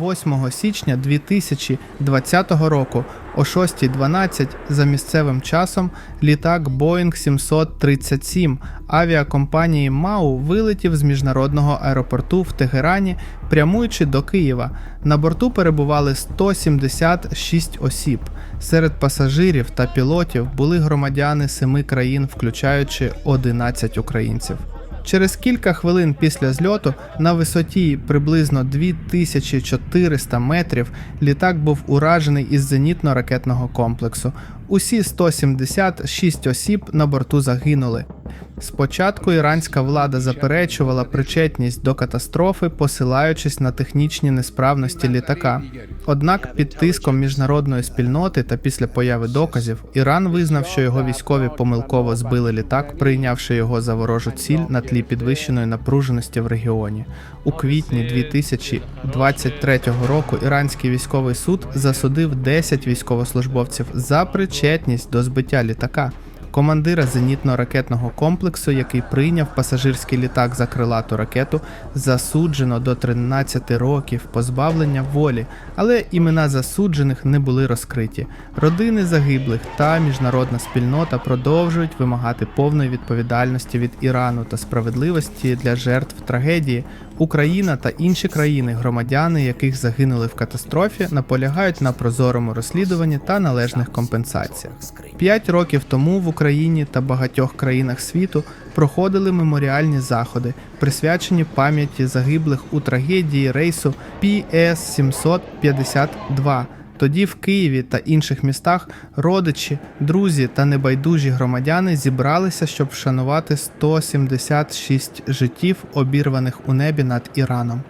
8 січня 2020 року о 6.12 за місцевим часом літак Boeing 737 авіакомпанії МАУ вилетів з міжнародного аеропорту в Тегерані, прямуючи до Києва. На борту перебували 176 осіб. Серед пасажирів та пілотів були громадяни семи країн, включаючи 11 українців. Через кілька хвилин після зльоту на висоті приблизно 2400 метрів літак був уражений із зенітно-ракетного комплексу. Усі 176 осіб на борту загинули. Спочатку іранська влада заперечувала причетність до катастрофи, посилаючись на технічні несправності літака. Однак під тиском міжнародної спільноти та після появи доказів Іран визнав, що його військові помилково збили літак, прийнявши його за ворожу ціль на тлі підвищеної напруженості в регіоні. У квітні 2023 року іранський військовий суд засудив 10 військовослужбовців за причетність до збиття літака. Командира зенітно-ракетного комплексу, який прийняв пасажирський літак за крилату ракету, засуджено до 13 років позбавлення волі, але імена засуджених не були розкриті. Родини загиблих та міжнародна спільнота продовжують вимагати повної відповідальності від Ірану та справедливості для жертв трагедії. Україна та інші країни, громадяни, яких загинули в катастрофі, наполягають на прозорому розслідуванні та належних компенсаціях. П'ять років тому в Україні та багатьох країнах світу проходили меморіальні заходи, присвячені пам'яті загиблих у трагедії рейсу PS-752. Тоді в Києві та інших містах родичі, друзі та небайдужі громадяни зібралися, щоб вшанувати 176 життів, обірваних у небі над Іраном.